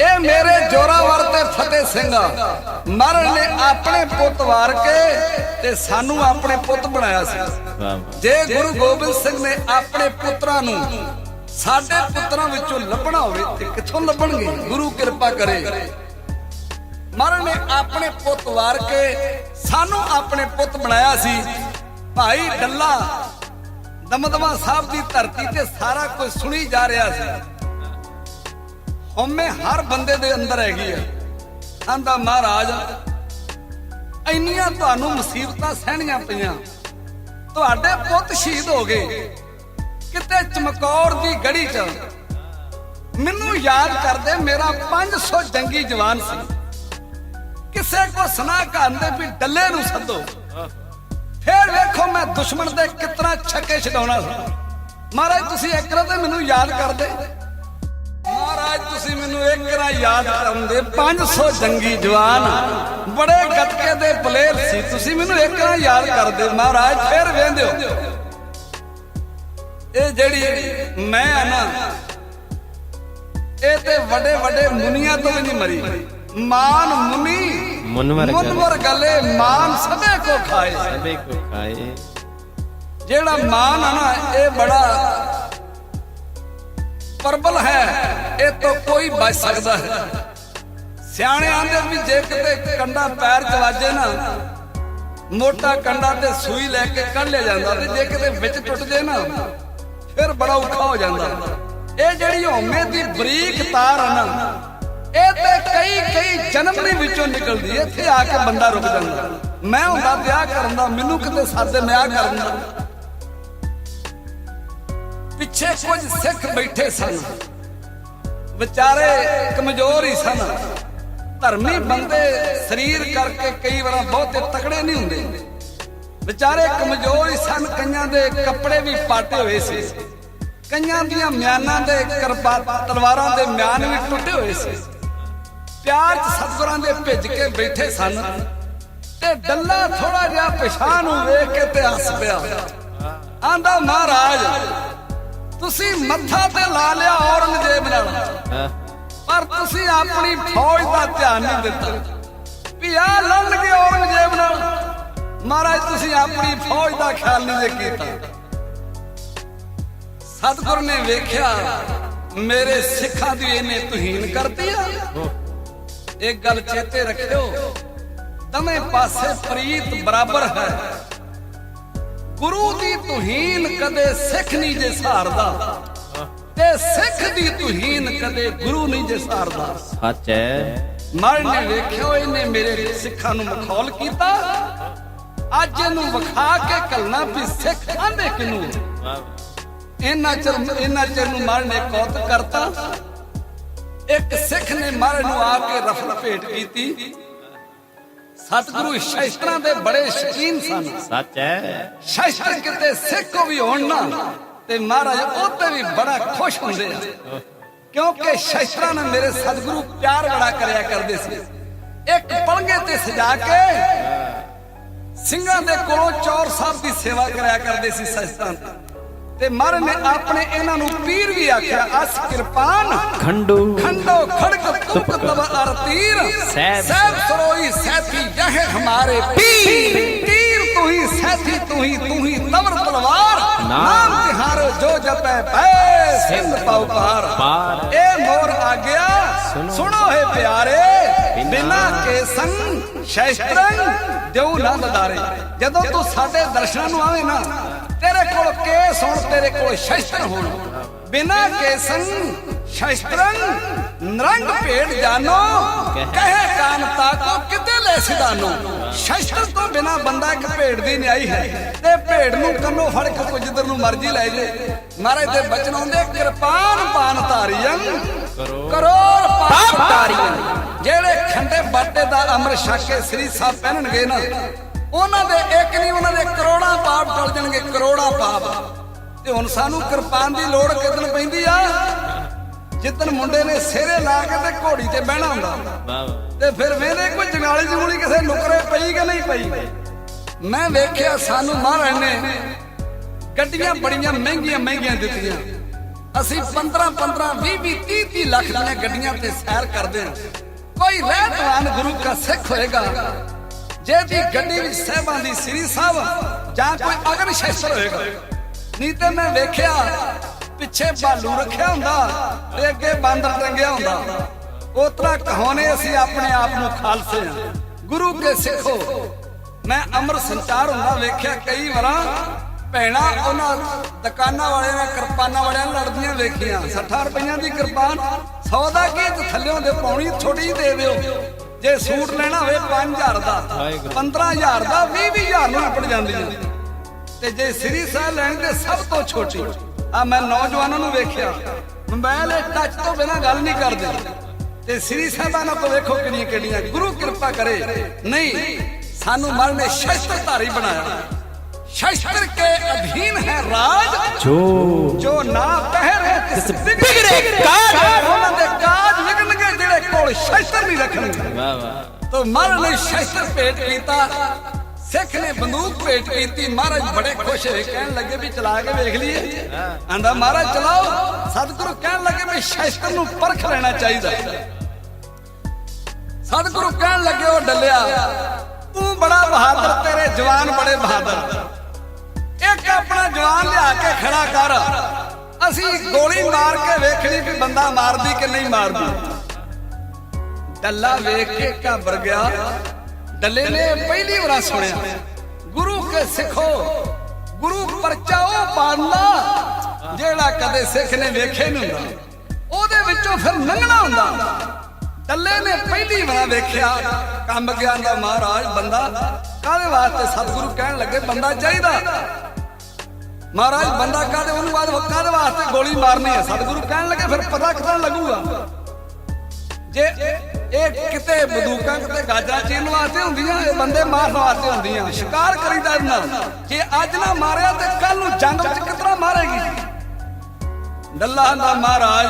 ਇਹ ਮੇਰੇ ਜੋਰਾਵਰ ਤੇ ਫਤਿਹ ਸਿੰਘ ਮਰਨ ਨੇ ਆਪਣੇ ਪੁੱਤ ਵਾਰ ਕੇ ਤੇ ਸਾਨੂੰ ਆਪਣੇ ਪੁੱਤ ਬਣਾਇਆ ਸੀ। ਜੇ ਗੁਰੂ ਗੋਬਿੰਦ ਸਿੰਘ ਨੇ ਆਪਣੇ ਪੁੱਤਰਾਂ ਨੂੰ ਸਾਡੇ ਪੁੱਤਰਾਂ ਵਿੱਚੋਂ ਲੱਭਣਾ ਹੋਵੇ ਤੇ ਕਿੱਥੋਂ ਲੱਭਣਗੇ? ਗੁਰੂ ਕਿਰਪਾ ਕਰੇ। ਮਰਨ ਨੇ ਆਪਣੇ ਪੁੱਤ ਵਾਰ ਕੇ ਸਾਨੂੰ ਆਪਣੇ ਪੁੱਤ ਬਣਾਇਆ ਸੀ। ਭਾਈ ਡੱਲਾ ਦਮਦਮਾ ਸਾਹਿਬ ਦੀ ਧਰਤੀ ਤੇ ਸਾਰਾ ਕੁਝ ਸੁਣੀ ਜਾ ਰਿਹਾ ਸੀ। ਹਉਮੈ ਹਰ ਬੰਦੇ ਦੇ ਅੰਦਰ ਹੈਗੀ ਆ। ਆਂਦਾ, ਮਹਾਰਾਜ, ਇੰਨੀਆਂ ਤੁਹਾਨੂੰ ਮੁਸੀਬਤਾਂ ਸਹਿਣੀਆਂ ਪਈਆਂ। ਤੁਹਾਡੇ ਪੁੱਤ ਸ਼ਹੀਦ ਹੋ ਗਏ। ਕਿਤੇ ਚਮਕੌਰ ਦੀ ਗੜੀ 'ਚ ਮੈਨੂੰ ਯਾਦ ਕਰਦੇ ਮੇਰਾ 500 ਜੰਗੀ ਜਵਾਨ ਸੀ। ਕਿਸੇ ਕੋ ਸੁਨਾ ਕਹਿੰਦੇ ਵੀ ਡੱਲੇ ਨੂੰ ਸੱਦੋ। ਫੇਰ ਵੇਖੋ ਮੈਂ ਦੁਸ਼ਮਣ ਦੇ ਕਿਤਨਾ ਛੱਕੇ ਛਡਾਉਣਾ ਸੀ। ਮਹਾਰਾਜ, ਤੁਸੀਂ ਇੱਕ ਵਾਰ ਤੇ ਮੈਨੂੰ ਯਾਦ ਕਰਦੇ। ਮਹਾਰਾਜ, ਤੁਸੀਂ ਮੈਨੂੰ ਇੱਕ ਵਾਰ ਯਾਦ ਕਰਦੇ 500 ਜੰਗੀ ਜਵਾਨ, ਬੜੇ ਗੱਤਕੇ ਦੇ ਪਲੇਅਰ ਸੀ। ਤੁਸੀਂ ਮੈਨੂੰ ਇੱਕ ਵਾਰ ਯਾਦ ਕਰਦੇ, ਮਹਾਰਾਜ, ਫੇਰ ਹੋ ਇਹ ਜਿਹੜੀ ਮੈਂ ਆ ਨਾ, ਇਹ ਤੇ ਵੱਡੇ ਵੱਡੇ ਮੁਨੀਆਂ ਤੋਂ ਵੀ ਨਹੀਂ ਮਰੀ। ਮਾਨ ਮੁਨੀ ਮੁਨਵਰ ਗਲੇ। ਮੁਨਵਰ ਗਲੇ ਮਾਨ ਸਭੇ ਕੋ ਖਾਏ। ਸਭੇ ਕੋ ਖਾਏ। ਜਿਹੜਾ ਮਾਨ ਆ ਨਾ ਇਹ ਬੜਾ ਪਰਬਲ ਹੈ। ਇਹ ਤੋਂ ਕੋਈ ਬਚ ਸਕਦਾ ਹੈ। ਸਿਆਣੇ ਆਂਦੇ ਵੀ ਜੇ ਕਿਤੇ ਕੰਡਾ ਪੈਰ ਚ ਵਾਜੇ ਨਾ ਮੋਟਾ ਕੰਡਾ ਤੇ ਸੂਈ ਲੈ ਕੇ ਕੱਢ ਲਿਆ ਜਾਂਦਾ ਤੇ ਜੇ ਕਿਤੇ ਵਿੱਚ ਟੁੱਟ ਜੇ ਨਾ ਫਿਰ ਬੜਾ ਔਖਾ ਹੋ ਜਾਂਦਾ। ਇਹ ਜਿਹੜੀ ਹਉਮੈ ਦੀ ਬਰੀਕ ਤਾਰ ਆ ਨਾ ਕਈ ਕਈ ਜਨਮ ਦੇ ਵਿੱਚੋਂ ਨਿਕਲਦੀ ਹੈ, ਇੱਥੇ ਆ ਕੇ ਬੰਦਾ ਰੁਕ ਜਾਂਦਾ। ਮੈਂ ਹੁੰਦਾ ਵਿਆਹ ਕਰਨ ਦਾ, ਮੈਨੂੰ ਕਿਤੇ ਸਾਦੇ ਵਿਆਹ ਕਰਨ ਦਾ। ਪਿੱਛੇ ਕੁਝ ਸਿੱਖ ਬੈਠੇ ਸਨ। ਵਿਚਾਰੇ ਕਮਜ਼ੋਰ ਹੀ ਸਨ। ਧਰਮੀ ਬੰਦੇ ਸਰੀਰ ਕਰਕੇ ਕਈ ਵਾਰ ਬਹੁਤੇ ਤਕੜੇ ਨਹੀਂ ਹੁੰਦੇ। ਵਿਚਾਰੇ ਕਮਜ਼ੋਰ ਹੀ ਸਨ, ਕਈਆਂ ਦੇ ਕੱਪੜੇ ਵੀ ਪਾਟੇ ਹੋਏ ਸੀ। ਕਈਆਂ ਦੀਆਂ ਮਿਆਨਾਂ ਦੇ ਕਰਪਾ ਤਲਵਾਰਾਂ ਦੇ ਮਿਆਨ ਵੀ ਟੁੱਟੇ ਹੋਏ ਸੀ। ਪਿਆਰ ਚ ਸਤਗੁਰਾਂ ਦੇ ਭਿੱਜ ਕੇ ਬੈਠੇ ਸਨ ਤੇ ਡੱਲਾ ਥੋੜਾ ਜਿਹਾ ਪਿਛਾਂ ਨੂੰ ਵੇਖ ਕੇ ਤੇ ਹੱਸ ਪਿਆ। ਆਂਦਾ, ਮਹਾਰਾਜ, ਤੁਸੀਂ ਮੱਥਾ ਤੇ ਲਾ ਲਿਆ ਔਰੰਗਜ਼ੇਬ ਨਾਲ। ਪਰ ਤੁਸੀਂ ਆਪਣੀ ਫੌਜ ਦਾ ਧਿਆਨ ਨਹੀਂ ਦਿੱਤਾ। ਵੀ ਆ ਲੜਨਗੇ ਔਰੰਗਜ਼ੇਬ ਨਾਲ। ਮਹਾਰਾਜ, ਤੁਸੀਂ ਆਪਣੀ ਫੌਜ ਦਾ ਖਿਆਲ ਨਹੀਂ ਕੀਤਾ। ਸਤਿਗੁਰ ਨੇ ਵੇਖਿਆ, ਮੇਰੇ ਸਿੱਖਾਂ ਦੀ ਇਹਨੇ ਤੁਹੀਨ ਕਰਤੀ ਆ। ਇੱਕ ਗੱਲ ਚੇਤੇ ਰੱਖਿਓ। ਦਵੇਂ ਪਾਸੇ ਪ੍ਰੀਤ ਬਰਾਬਰ ਹੈ। ਗੁਰੂ ਦੀ ਤੁਹੀਨ ਕਦੇ ਸਿੱਖ ਨਹੀਂ ਜੇ ਸਹਾਰਦਾ ਤੇ ਸਿੱਖ ਦੀ ਤੁਹੀਨ ਕਦੇ ਗੁਰੂ ਨਹੀਂ ਜੇ ਸਹਾਰਦਾ ਸੱਚ ਹੈ। ਮਰ ਨੇ ਵੇਖਿਓ ਇਹਨੇ ਮੇਰੇ ਸਿੱਖਾਂ ਨੂੰ ਮਖੌਲ ਕੀਤਾ। ਅੱਜ ਇਹਨੂੰ ਵਿਖਾ ਕੇ ਕਲਣਾ ਵੀ ਸਿੱਖ ਆਂਦੇ ਕਿਨੂੰ? ਇਹਨਾਂ ਚਿਰ ਇਹਨਾਂ ਚਿਰ ਨੂੰ ਮਰ ਨੇ ਕੌਤ ਕਰਤਾ। ਇੱਕ ਸਿੱਖ ਨੇ ਮਰ ਨੂੰ ਆ ਕੇ ਰਫਲ ਭੇਟ ਕੀਤੀ। ਸਤਿਗੁਰੂ ਸ਼ਸਤਰਾਂ ਦੇ ਬੜੇ ਸ਼ਕੀਨ ਸਨ। ਸੱਚ ਹੈ। ਸ਼ਸਤਰ ਕਿਤੇ ਸਿੱਖੋ ਵੀ ਹੋਣ ਨਾ ਤੇ ਮਹਾਰਾਜ ਉਹਤੇ ਵੀ ਬੜਾ ਖੁਸ਼ ਹੁੰਦੇ ਆ। ਕਿਉਂਕਿ ਸ਼ਸਤਰਾਂ ਨਾਲ ਮੇਰੇ ਸਤਿਗੁਰੂ ਪਿਆਰ ਬੜਾ ਕਰਿਆ ਕਰਦੇ ਸੀ। ਇੱਕ ਪਲੰਗੇ ਤੇ ਸਜਾ ਕੇ ਸਿੰਘਾਂ ਦੇ ਕੋਲੋਂ ਚੌਰ ਸਾਹਿਬ ਦੀ ਸੇਵਾ ਕਰਿਆ ਕਰਦੇ ਸੀ ਸ਼ਸਤਰਾਂ ਤੇ ਮਰ ਨੇ ਆਪਣੇ ਇਹਨਾਂ ਨੂੰ ਪੀਰ ਵੀ ਆਖਿਆ ਅਸ ਕਿਰਪਾਨ। ਖੰਡੋ। ਖੰਡੋ ਖੜਕ ਤੁਕ ਤਬ ਅਰ ਤੀਰ। ਸਹਿਬ ਸਰੋਈ ਸਹਿਬੀ ਯਹ ਹਮਾਰੇ ਪੀਰ। ਤੀਰ ਤੂੰ ਹੀ ਸਹਿਬੀ ਤੂੰ ਹੀ ਤੂੰ ਹੀ ਤਵਰ ਤਲਵਾਰ। ਨਾਮ ਤਿਹਾਰੋ ਜੋ ਜਪੈ ਪੈ ਸਿੰਧ ਪਾਉ ਪਾਰ। ਪਾਰ ਮੋਰ ਆ ਗਿਆ ਸੁਣੋ ਹੈ ਪਿਆਰੇ। ਬਿਨਾ ਕੇ ਸੰਗ ਸ਼ਸਤਰੰ ਦੇਉ ਨਾ ਬਦਾਰੇ ਜਦੋਂ ਤੂੰ ਸਾਡੇ ਦਰਸ਼ਨਾਂ ਨੂੰ ਆਵੇਂ ਨਾ ਤੇਰੇ ਕੋਲ ਕੇਸ ਹੋਣ, ਤੇਰੇ ਕੋਲ ਸ਼ੈਸਤਰ ਹੋਣ। ਬਿਨਾ ਕੇ ਸੰਗ ਨਰੰਗ ਭੇਡ ਜਾਨੋ। ਕਹੇ ਕਾਨਤਾ ਕੋ ਕਿਤੇ ਲੈ ਸਿਦਾਨੋ ਸ਼ੈਸਤਰ ਤੋਂ ਬਿਨਾ ਬੰਦਾ ਇੱਕ ਭੇਡ ਦੀ ਨਿਆਈ ਹੈ। ਤੇ ਭੇਡ ਨੂੰ ਕੰਨੋ ਫੜ ਕੇ ਕੋਈ ਜਿੱਧਰ ਨੂੰ ਮਰਜ਼ੀ ਲੈ ਜੇ। ਮਹਾਰਾਜ ਦੇ ਬਚਨ ਆਉਂਦੇ, ਕਿਰਪਾਨ ਪਾਨ ਧਾਰੀਆਂ ਕਰੋੜ ਪਾਪ ਧਾਰੀਆਂ ਜਿਹੜੇ ਖੰਡੇ ਬਾਟੇ ਦਾ ਅੰਮ੍ਰਿਤ ਛਕ ਕੇ ਸ੍ਰੀ ਸਾਹਿਬ ਪਹਿਨਣਗੇ ਨਾ ਉਹਨਾਂ ਦੇ ਇੱਕ ਨਹੀਂ, ਉਹਨਾਂ ਦੇ ਕਰੋੜਾਂ ਪਾਪ ਟਲ ਜਾਣਗੇ, ਕਰੋੜਾਂ ਪਾਪ। ਤੇ ਹੁਣ ਸਾਨੂੰ ਕਿਰਪਾਨ ਦੀ ਲੋੜ ਕਿਦਨ ਪੈਂਦੀ ਆ? ਜਿੱਦਨ ਮੁੰਡੇ ਨੇ ਸਿਰੇ ਲਾ ਕੇ ਤੇ ਘੋੜੀ ਤੇ ਬਹਿਣਾ ਹੁੰਦਾ। ਤੇ ਫਿਰ ਵੇਲੇ ਕੋਈ ਜੰਗਾਲੀ ਜੰਗੂਲੀ ਕਿਸੇ ਨੁਕਰੇ ਪਈ ਕਿ ਨਹੀਂ ਪਈ? ਮੈਂ ਵੇਖਿਆ ਸਾਨੂੰ ਮਹਾਰਾਜ ਨੇ ਗੱਡੀਆਂ ਬੜੀਆਂ ਮਹਿੰਗੀਆਂ ਮਹਿੰਗੀਆਂ ਦਿੱਤੀਆਂ। ਅਸੀਂ 15 15 20 20 30 30 ਲੱਖ ਦੀਆਂ ਗੱਡੀਆਂ ਤੇ ਸੈਰ ਕਰਦੇ ਹਾਂ। ਕੋਈ ਰਹਿਤਵਾਨ ਗੁਰੂ ਦਾ ਸਿੱਖ ਹੋਏਗਾ। ਜਿਹਦੀ ਗੱਡੀ ਵਿੱਚ ਸਹਿਬਾਂ ਦੀ ਸ੍ਰੀ ਸਾਹਿਬ, ਜਾਂ ਕੋਈ ਅਗਨ ਸ਼ਸਤਰ ਹੋਏਗਾ। ਨਹੀਂ ਤੇ ਮੈਂ ਵੇਖਿਆ, ਪਿੱਛੇ ਭਾਲੂ ਰੱਖਿਆ ਹੁੰਦਾ ਤੇ ਅੱਗੇ ਬਾਂਦਰ ਟੰਗਿਆ ਹੁੰਦਾ। ਉਤਰਾ ਕਹਾਉਨੇ ਅਸੀਂ ਆਪਣੇ ਆਪ ਨੂੰ ਖਾਲਸੇ ਹਾਂ। ਗੁਰੂ ਕੇ ਸਿੱਖੋ। ਮੈਂ ਅਮਰ ਸੰਚਾਰ ਹੁੰਦਾ ਵੇਖਿਆ ਕਈ ਵਾਰਾਂ, ਭੈਣਾ ਉਹਨਾਂ ਦੁਕਾਨਾਂ ਵਾਲਿਆਂ ਨਾਲ ਕਿਰਪਾਨਾਂ ਵਾਲਿਆਂ ਲੜਦੀਆਂ ਵੇਖੀਆਂ। 60 ਰੁਪਈਆਂ ਦੀ ਕਿਰਪਾਨ 100 ਦਾ ਕੀ ਥੱਲਿਓਂ ਦੇ ਪਾਉਣੀ ਥੋੜੀ ਦੇ ਦਿਓ ਜੇ ਸੂਟ ਲੈਣਾ ਹੋਵੇ 5000 ਦਾ ਵਾਹਿਗੁਰੂ। 15000 ਦਾ 20000 ਨੂੰ ਨਿਪਟ ਜਾਂਦੀਆਂ ਤੇ ਜੇ ਸ੍ਰੀ ਸਾਹਿਬ ਲੈਣੀ ਤੇ ਸਭ ਤੋਂ ਛੋਟੀ ਆ ਮੈਂ ਨੌਜਵਾਨਾਂ ਨੂੰ ਵੇਖਿਆ ਮੋਬਾਈਲ ਟੱਚ ਤੋਂ ਬਿਨਾ ਗੱਲ ਨਹੀਂ ਕਰਦੇ। ਤੇ ਸ੍ਰੀ ਸਾਹਿਬਾਨਾਂ ਕੋ ਵੇਖੋ ਕਿੰਨੀਆਂ ਕਿੰਨੀਆਂ ਗੁਰੂ ਕਿਰਪਾ ਕਰੇ। ਨਹੀਂ ਸਾਨੂੰ ਮਰ ਨੇ ਸ਼ਸਤਰ ਧਾਰੀ ਬਣਾਇਆ। ਸ਼ਸਤਰ ਕੇ ਅਧੀਨ ਹੈ ਰਾਜ। ਜੋ ਜੋ ਨਾ ਪਹਿਰੇ ਤਿਸ ਬਿਗੜੇ ਕਾਜ। ਉਹਨਾਂ ਦੇ ਜਿਹੜੇ ਕੋਲ ਸ਼ਸਤਰ ਨਹੀਂ ਰੱਖਣਗੇ ਵਾਹ ਵਾਹ। ਤੋ ਮਹਾਰਾਜ ਨੇ ਸ਼ਸਤਰ ਭੇਟ ਕੀਤਾ। ਸਿੱਖ ਨੇ ਬੰਦੂਕ ਭੇਟ ਕੀਤੀ। ਮਹਾਰਾਜ ਬੜੇ ਖੁਸ਼ ਹੋਏ ਕਹਿਣ ਲੱਗੇ ਵੀ ਚਲਾ ਕੇ ਵੇਖ ਲਈਏ। ਆਂਦਾ ਮਹਾਰਾਜ ਚਲਾਓ। ਸਤਿਗੁਰੂ ਕਹਿਣ ਲੱਗੇ ਵੀ ਸ਼ਸਤਰ ਨੂੰ ਪਰਖ ਲੈਣਾ ਚਾਹੀਦਾ। ਸਤਿਗੁਰੂ ਕਹਿਣ ਲੱਗੇ ਉਹ ਡੱਲਿਆ ਤੂੰ ਬੜਾ ਬਹਾਦਰ ਤੇਰੇ ਜਵਾਨ ਬੜੇ ਬਹਾਦਰ। ਇੱਕ ਆਪਣਾ ਜਵਾਨ ਲਿਆ ਕੇ ਖੜਾ ਕਰ। ਅਸੀਂ ਗੋਲੀ ਮਾਰ ਕੇ ਵੇਖਣੀ ਵੀ ਬੰਦਾ ਮਾਰਦੀ ਕਿ ਨਹੀਂ ਮਾਰਦੀ। ਡੱਲਾ ਵੇਖ ਕੇ ਘਬਰ ਗਿਆ। ਡੱਲੇ ਨੇ ਪਹਿਲੀ ਵਾਰ ਸੁਣਿਆ, ਗੁਰੂ ਕੇ ਸਿੱਖੋ, ਗੁਰੂ ਪਰਚਾ ਉਹ ਪਾੜਨਾ ਜਿਹੜਾ ਕਦੇ ਸਿੱਖ ਨੇ ਵੇਖੇ ਨਹੀਂ ਹੁੰਦਾ। ਉਹਦੇ ਵਿੱਚੋਂ ਫਿਰ ਲੰਘਣਾ ਹੁੰਦਾ। ਡੱਲੇ ਨੇ ਪਹਿਲੀ ਵਾਰ ਵੇਖਿਆ, ਕੰਮ ਗਿਆਨ ਦਾ ਮਹਾਰਾਜ ਬੰਦਾ, ਕਾਹਦੇ ਵਾਸਤੇ ਸਤਿਗੁਰੂ ਕਹਿਣ ਲੱਗੇ, ਬੰਦਾ ਚਾਹੀਦਾ। ਮਹਾਰਾਜ, ਬੰਦਾ ਕਾਹਦੇ, ਉਹਨੂੰ ਬਾਅਦ ਕਾਹਦੇ ਵਾਸਤੇ ਗੋਲੀ ਮਾਰਨੀ ਹੈ? ਸਤਿਗੁਰੂ ਕਹਿਣ ਲੱਗੇ, ਫਿਰ ਪਤਾ ਕਿਦਾਂ ਲੱਗੂਗਾ? ਜੇ ਇਹ ਕਿਤੇ ਬੰਦੂਕਾਂ ਕਿਤੇ ਗਾਜਰਾਂ ਚੀਨ ਵਾਸਤੇ ਹੁੰਦੀਆਂ, ਇਹ ਬੰਦੇ ਮਾਰਨ ਵਾਸਤੇ ਹੁੰਦੀਆਂ। ਸ਼ਿਕਾਰ ਕਰੀਦਾ ਇਹਨਾਂ ਜੇ ਅੱਜ ਨਾ ਮਾਰਿਆ ਤੇ ਕੱਲ ਨੂੰ ਜੰਗ ਵਿੱਚ ਕਿਤਨਾ ਮਾਰੇਗੀ? ਡੱਲਾ ਦਾ ਮਹਾਰਾਜ,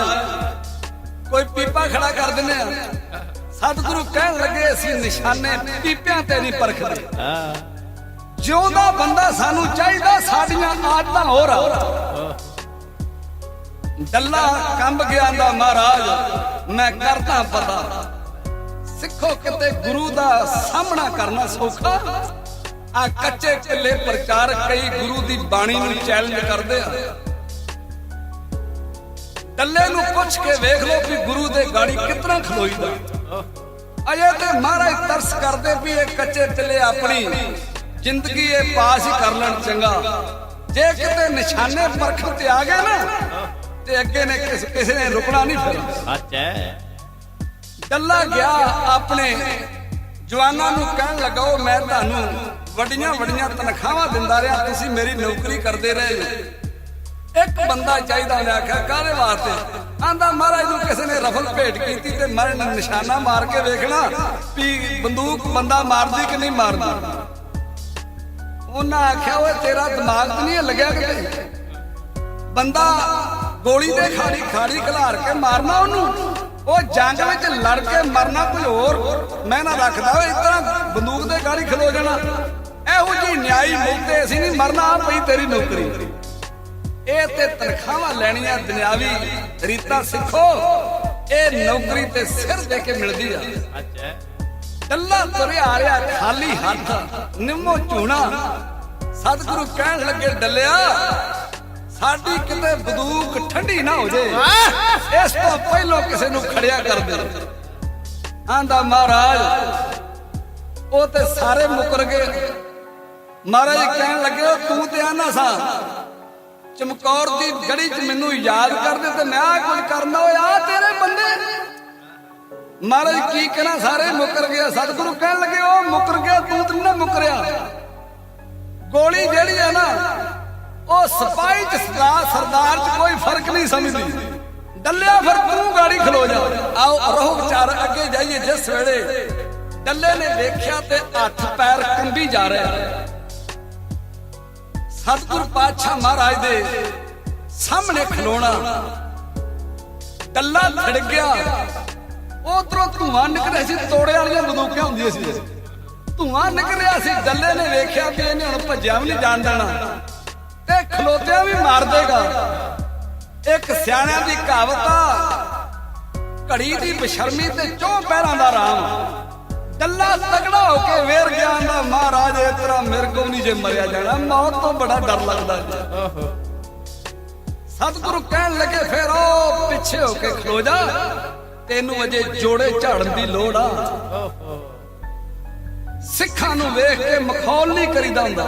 ਕੋਈ ਪੀਪਾ ਖੜਾ ਕਰ ਦਿੰਦੇ ਆ। ਸਤਿਗੁਰੂ ਕਹਿਣ ਲੱਗੇ, ਅਸੀਂ ਨਿਸ਼ਾਨੇ ਪੀਪਿਆਂ ਤੇ ਨਹੀਂ ਪਰਖਦੇ। ਆ ਜਿਉਂਦਾ ਬੰਦਾ ਸਾਨੂੰ ਚਾਹੀਦਾ, ਸਾਡੀਆਂ ਆਦਤਾਂ ਹੋਰ ਆ। ਡੱਲਾ ਕੰਬ ਗਿਆ ਦਾ ਮਹਾਰਾਜ, ਮੈਂ ਕਰਦਾ ਪਤਾ। ਸਿੱਖੋ ਕਿਤੇ ਗੁਰੂ ਦਾ ਸਾਹਮਣਾ ਕਰਨਾ ਸੌਖਾ। ਆ ਕੱਚੇ ਕਿੱਲੇ ਪ੍ਰਚਾਰਕ ਕਈ ਗੁਰੂ ਦੀ ਬਾਣੀ ਨੂੰ ਚੈਲੰਜ ਕਰਦੇ ਆ। ਡੱਲੇ ਨੂੰ ਪੁੱਛ ਕੇ ਵੇਖ ਲਓ ਵੀ ਗੁਰੂ ਦੇ ਗਾੜੀ ਕਿਤਨਾ ਖਲੋਈਦਾ। ਅਜੇ ਤੇ ਮਹਾਰਾਜ ਤਰਸ ਕਰਦੇ ਵੀ ਇਹ ਕੱਚੇ ਤਿੱਲੇ ਆਪਣੀ ਜ਼ਿੰਦਗੀ ਇਹ ਪਾਸ ਹੀ ਕਰ ਲੈਣ ਚੰਗਾ। ਜੇ ਕਿਤੇ ਨਿਸ਼ਾਨੇ ਪਰਖਣ ਤੇ ਆ ਗਏ ਨਾ, ਤੇ ਅੱਗੇ ਨੇ ਕਿਸੇ ਨੇ ਰੁਕਣਾ ਨਹੀਂ ਫਿਰ ਸੱਚ ਹੈ। ਕੱਲਾ ਗਿਆ ਆਪਣੇ ਜਵਾਨਾਂ ਨੂੰ ਕਹਿਣ ਲੱਗਾ, ਉਹ ਮੈਂ ਤੁਹਾਨੂੰ ਵੱਡੀਆਂ ਵੱਡੀਆਂ ਤਨਖਾਹਾਂ ਦਿੰਦਾ ਰਿਹਾ, ਤੁਸੀਂ ਮੇਰੀ ਨੌਕਰੀ ਕਰਦੇ ਰਹੇ ਇੱਕ ਬੰਦਾ ਚਾਹੀਦਾ ਉਹਨੇ ਆਖਿਆ, ਕਾਹਦੇ ਵਾਸਤੇ? ਆਂਦਾ, ਮਹਾਰਾਜ ਨੂੰ ਕਿਸੇ ਨੇ ਰਫਲ ਭੇਟ ਕੀਤੀ ਤੇ ਮੈਂ ਨਿਸ਼ਾਨਾ ਮਾਰ ਕੇ ਵੇਖਣਾ ਵੀ ਬੰਦੂਕ ਬੰਦਾ ਮਾਰਦੀ ਕਿ ਨਹੀਂ ਮਾਰਦੀ। ਉਹਨਾਂ ਆਖਿਆ, ਓਏ, ਤੇਰਾ ਦਿਮਾਗ ਤੇ ਨਹੀਂ ਲੱਗਿਆ ਕਿਤੇ? ਬੰਦਾ ਗੋਲੀ ਦੇ ਖਾੜੀ ਖਾੜੀ ਖਿਲਾਰ ਕੇ ਮਾਰਨਾ ਉਹਨੂੰ। ਉਹ ਜੰਗ ਵਿੱਚ ਲੜ ਕੇ ਮਰਨਾ ਕੋਈ ਹੋਰ? ਮੈਂ ਨਾ ਰੱਖਦਾ ਓਏ ਇਸ ਤਰ੍ਹਾਂ ਬੰਦੂਕ ਦੇ ਗਾੜੀ ਖਲੋ ਜਾਣਾ। ਇਹੋ ਜੀ ਨਿਆਈ ਮੁੱਤੇ ਅਸੀਂ ਨਹੀਂ ਮਰਨਾ ਆ ਪਈ ਤੇਰੀ ਨੌਕਰੀ। ਇਹ ਤੇ ਤਨਖਾਹਾਂ ਲੈਣੀਆਂ ਦੁਨਿਆਵੀ। ਰੀਤਾਂ ਸਿੱਖੋ। ਇਹ ਨੌਕਰੀ ਤੇ ਸਿਰ ਦੇ ਕੇ ਮਿਲਦੀ ਆ। ਅੱਛਾ। ਕੱਲਾ ਤੁਰਿਆ ਰਿਹਾ ਖਾਲੀ ਹੱਥ। ਨਿੰਮੋ ਝੂਣਾ। ਸਤਿਗੁਰੂ ਕਹਿਣ ਲੱਗੇ ਡੱਲਿਆ ਸਾਡੀ ਕਿਤੇ ਬਦੂਕ ਠੰਡੀ ਨਾ ਹੋ ਜੇ। ਇਸ ਤੋਂ ਪਹਿਲਾਂ ਕਿਸੇ ਨੂੰ ਖੜਿਆ ਕਰ ਦੇ। ਆਂਦਾ ਮਹਾਰਾਜ ਉਹ ਤੇ ਸਾਰੇ ਮੁਕਰ ਗਏ। ਮਹਾਰਾਜ ਕਹਿਣ ਲੱਗੇ ਤੂੰ ਤੇ ਆਨਾ ਸਾ। ਚਮਕੌਰ ਦੀ ਗੜੀ 'ਚ ਮੈਨੂੰ ਯਾਦ ਕਰਦੇ ਤੇ ਮੈਂ ਆ ਕੁਝ ਕਰਨਾ ਹੋਇਆ ਤੇਰੇ ਬੰਦੇ। ਮਹਾਰਾਜ ਕੀ ਕਹਿਣਾ ਸਾਰੇ ਮੁੱਕਰ ਗਿਆ ਸਤਿਗੁਰੂ ਕਹਿਣ ਲੱਗੇ ਉਹ ਮੁੱਕਰ ਗਿਆ ਤੂੰ ਤੇ ਨਾ ਮੁੱਕਰਿਆ। ਗੋਲੀ ਜਿਹੜੀ ਆ ਨਾ ਉਹ ਸਿਪਾਹੀ ਚ ਸਰਦਾਰ ਚ ਕੋਈ ਫ਼ਰਕ ਨਹੀਂ ਸਮਝਦੀ। ਡੱਲਿਆ ਫਿਰ ਤੂੰ ਗਾੜੀ ਖਲੋ ਜਾ। ਆਓ, ਰਹੋ ਵਿਚਾਰ ਅੱਗੇ ਜਾਈਏ ਜਿਸ ਵੇਲੇ ਡੱਲੇ ਨੇ ਵੇਖਿਆ ਤੇ ਹੱਥ ਪੈਰ ਕੰਬੀ ਜਾ ਰਿਹਾ। ਸਤਿਗੁਰ ਪਾਤਸ਼ਾਹ ਮਹਾਰਾਜ ਦੇ ਸਾਹਮਣੇ ਖਲੋਣਾ। ਡੱਲਾ ਛੜ ਗਿਆ। ਉਧਰੋਂ ਧੂਆਂ ਨਿਕਲਿਆ ਸੀ ਤੋੜੇ ਵਾਲੀਆਂ ਬੰਦੂਕਾਂ ਹੁੰਦੀਆਂ ਸੀ। ਧੂਆਂ ਨਿਕਲਿਆ ਸੀ, ਡੱਲੇ ਨੇ ਵੇਖਿਆ ਵੀ ਇਹਨੇ ਹੁਣ ਭੱਜਿਆ ਵੀ ਨਹੀਂ ਜਾਣ ਦੇਣਾ। ਤੇ ਖਲੋਤਿਆਂ ਵੀ ਮਾਰ ਦੇਗਾ। ਇੱਕ ਸਿਆਣਿਆਂ ਦੀ ਕਹਾਵਤ ਆ, ਘੜੀ ਦੀ ਬਸ਼ਰਮੀ ਤੇ ਚੋਂ ਪੈਰਾਂ ਦਾ ਰਾਮ। ਡੱਲਾ ਤਗੜਾ ਹੋ ਕੇ ਵੇਰ ਗਿਆ ਦਾ ਮਹਾਰਾਜ ਇਸ ਤਰ੍ਹਾਂ ਮੇਰੇ ਕੋਲ ਨਹੀਂ ਜੇ ਮਰਿਆ ਜਾਣਾ, ਮੌਤ ਤੋਂ ਬੜਾ ਡਰ ਲੱਗਦਾ ਜੀ। ਸਤਿਗੁਰੂ ਕਹਿਣ ਲੱਗੇ, ਫੇਰ ਉਹ ਪਿੱਛੇ ਹੋ ਕੇ ਖਲੋ ਜਾ। ਤੈਨੂੰ ਅਜੇ ਜੋੜੇ ਝਾੜਨ ਦੀ ਲੋੜ ਆ। ਸਿੱਖਾਂ ਨੂੰ ਵੇਖ ਕੇ ਮਖੌਲ ਨਹੀਂ ਕਰੀਦਾ ਹੁੰਦਾ।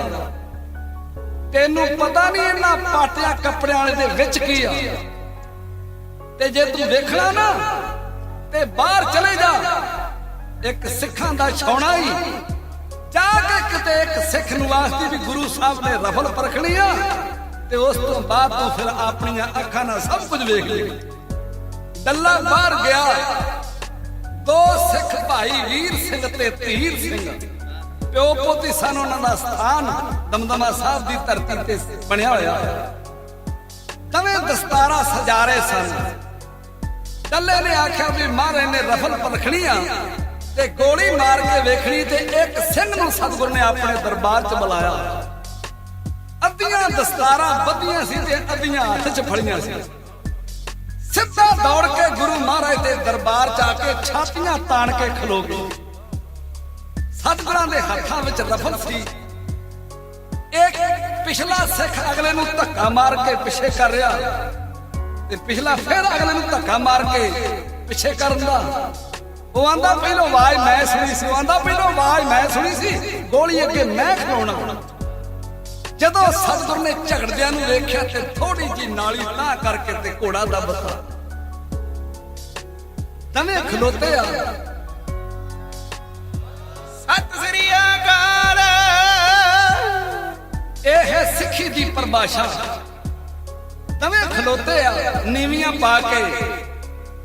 ਤੈਨੂੰ ਪਤਾ ਨਹੀਂ ਇਹਨਾਂ ਪਾਟਿਆ ਕੱਪੜਿਆਂ ਵਾਲੇ ਦੇ ਵਿੱਚ ਕੀ ਆ? ਤੇ ਜੇ ਤੂੰ ਵੇਖਣਾ ਨਾ, ਤੇ ਬਾਹਰ ਚਲੇ ਜਾ। ਇੱਕ ਸਿੱਖਾਂ ਦਾ ਛਾਉਣਾ ਹੀ। ਜਾ ਕੇ ਕਿਤੇ ਇੱਕ ਸਿੱਖ ਨੂੰ ਵਾਸਤੇ ਵੀ ਗੁਰੂ ਸਾਹਿਬ ਨੇ ਰਫਲ ਪਰਖਣੀ ਆ, ਤੇ ਉਸ ਤੋਂ ਬਾਅਦ ਤੂੰ ਫਿਰ ਆਪਣੀਆਂ ਅੱਖਾਂ ਨਾਲ ਸਭ ਕੁਝ ਵੇਖ ਲੈ। ਡੱਲਾ ਬਾਹਰ ਗਿਆ। ਦੋ ਸਿੱਖ ਭਾਈ ਵੀਰ ਸਿੰਘ ਤੇ ਧੀਰ ਸਿੰਘ। ਪਿਓ ਪੋਤੀ ਸਨ ਉਹਨਾਂ ਦਾ ਸਥਾਨ, ਦਮਦਮਾ ਸਾਹਿਬ ਦੀ ਧਰਤੀ ਤੇ ਬਣਿਆ ਹੋਇਆ। ਤਵੇਂ ਦਸਤਾਰਾ ਸਜਾਰੇ ਸਨ। ਡੱਲੇ ਨੇ ਆਖਿਆ ਵੀ ਮਹਾਰਾਜ ਨੇ ਰਫਲ ਪਰਖਣੀ ਆ ਤੇ ਗੋਲੀ ਮਾਰ ਕੇ ਵੇਖਣੀ ਤੇ ਇੱਕ ਸਿੰਘ ਨੂੰ ਸਤਿਗੁਰ ਨੇ ਆਪਣੇ ਦਰਬਾਰ 'ਚ ਬੁਲਾਇਆ। ਅੱਧੀਆਂ ਦਸਤਾਰਾਂ ਬੱਧੀਆਂ ਸੀ ਤੇ ਅੱਧੀਆਂ ਹੱਥ 'ਚ ਫੜੀਆਂ ਸੀ। ਸਿੱਧਾ ਦੌੜ ਕੇ ਗੁਰੂ ਮਹਾਰਾਜ ਦੇ ਦਰਬਾਰ 'ਚ ਆ ਕੇ ਛਾਤੀਆਂ ਤਾਣ ਕੇ ਖਲੋ ਗਈ ਸਤਿਗੁਰਾਂ ਦੇ ਹੱਥਾਂ ਵਿੱਚ ਰਫਲ ਸੀ। ਇੱਕ ਪਿਛਲਾ ਸਿੱਖ ਅਗਲੇ ਨੂੰ ਧੱਕਾ ਮਾਰ ਕੇ ਪਿੱਛੇ ਕਰ ਰਿਹਾ। ਤੇ ਪਿਛਲਾ ਫਿਰ ਅਗਲੇ ਨੂੰ ਧੱਕਾ ਮਾਰ ਕੇ ਪਿੱਛੇ ਕਰਨ ਦਾ ਉਹ ਆਂਦਾ, ਪਹਿਲੋਂ ਆਵਾਜ਼ ਮੈਂ ਸੁਣੀ ਸੀ। ਉਹ ਆਂਦਾ, ਪਹਿਲੋਂ ਆਵਾਜ਼ ਮੈਂ ਸੁਣੀ ਸੀ। ਗੋਲੀ ਅੱਗੇ ਮੈਂ ਖਲੋਣਾ ਜਦੋਂ ਸਤਿਗੁਰ ਨੇ ਝਗੜਦਿਆਂ ਨੂੰ ਵੇਖਿਆ ਤੇ ਥੋੜੀ ਜੀ ਨਾਲੀ ਲਾਹ ਕਰਕੇ ਤੇ ਘੋੜਾ ਦੱਬਤਾ ਤਵੇਂ ਖਲੋਤੇ ਆ। ਸਤਿ ਸ੍ਰੀ ਅਕਾਲ ਇਹ ਹੈ ਸਿੱਖੀ ਦੀ ਪਰਿਭਾਸ਼ਾ ਤਵੇਂ ਖਲੋਤੇ ਆ, ਨੀਵੀਆਂ ਪਾ ਕੇ।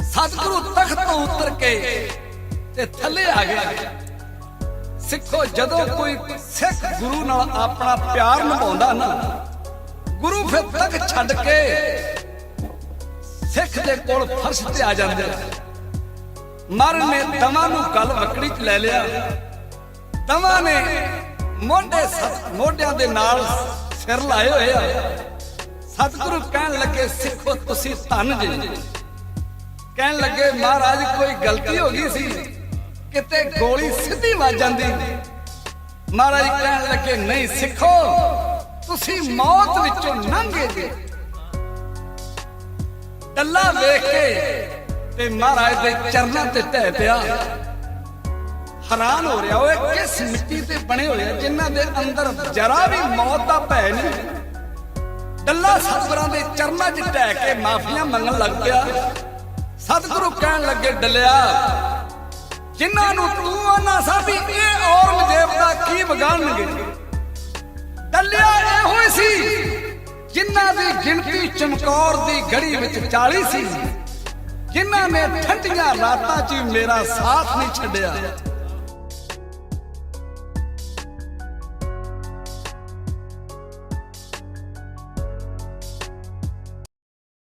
ਸਤਿਗੁਰੂ ਤਖਤ ਤੋਂ ਉਤਰ ਕੇ ਤੇ ਥੱਲੇ ਆ ਗਿਆ। ਸਿੱਖੋ, ਜਦੋਂ ਕੋਈ ਸਿੱਖ ਗੁਰੂ ਨਾਲ ਆਪਣਾ ਪਿਆਰ ਨਿਭਾਉਂਦਾ ਨਾ, ਗੁਰੂ ਫਿਰ ਤੱਕ ਛੱਡ ਕੇ ਸਿੱਖ ਦੇ ਕੋਲ ਫਰਸ਼ ਤੇ ਆ ਜਾਂਦੇ। ਮਰਨ ਨੇ ਦਵਾਂ ਨੂੰ ਗੱਲ ਵਕੜੀ ਚ ਲੈ ਲਿਆ। ਦਵਾਂ ਨੇ ਮੋਢੇ ਮੋਢਿਆਂ ਦੇ ਨਾਲ ਸਿਰ ਲਾਏ ਹੋਏ ਆ। ਸਤਿਗੁਰੂ ਕਹਿਣ ਲੱਗੇ, ਸਿੱਖੋ, ਤੁਸੀਂ ਧੰਨ ਜੀ। ਕਹਿਣ ਲੱਗੇ, ਮਹਾਰਾਜ, ਕੋਈ ਗਲਤੀ ਹੋ ਗਈ ਸੀ? ਕਿਤੇ ਗੋਲੀ ਸਿੱਧੀ ਵੱਜ ਜਾਂਦੀ? ਮਹਾਰਾਜ ਕਹਿਣ ਲੱਗੇ, ਨਹੀਂ ਸਿੱਖੋ, ਤੁਸੀਂ ਮੌਤ ਵਿੱਚੋਂ ਲੰਘੇ ਜੇ। ਟੱਲਾ ਵੇਖ ਕੇ ਤੇ ਮਹਾਰਾਜ ਦੇ ਚਰਨਾਂ ਤੇ ਢਹਿ ਪਿਆ। ਹੈਰਾਨ ਹੋ ਰਿਹਾ ਓਏ, ਕਿਸ ਮਿੱਟੀ ਤੇ ਬਣੇ ਹੋਏ ਆ, ਜਿਨ੍ਹਾਂ ਦੇ ਅੰਦਰ ਜਰਾ ਵੀ ਮੌਤ ਦਾ ਭੈ ਨਹੀਂ। ਡੱਲਾ ਸਤਿਗੁਰਾਂ ਦੇ ਚਰਨਾਂ 'ਚ ਢਹਿ ਕੇ ਮਾਫੀਆਂ ਮੰਗਣ ਲੱਗ ਪਿਆ। ਸਤਿਗੁਰੂ ਕਹਿਣ ਲੱਗੇ, ਡੱਲਿਆ, ਜਿਨ੍ਹਾਂ ਨੂੰ ਤੂੰ ਆਨਾ ਸਾਬੀ ਇਹ ਔਰੰਗਜ਼ੇਬ ਦਾ ਕੀ ਵਿਗਾੜਨਗੇ? ਡੱਲਿਆ ਇਹੋ ਹੀ ਸੀ, ਜਿਨ੍ਹਾਂ ਦੀ ਗਿਣਤੀ ਚਮਕੌਰ ਦੀ ਗੜੀ ਵਿੱਚ 40 ਸੀ, ਜਿਨ੍ਹਾਂ ਨੇ ਠੰਡੀਆਂ ਰਾਤਾਂ 'ਚ ਮੇਰਾ ਸਾਥ ਨਹੀਂ ਛੱਡਿਆ।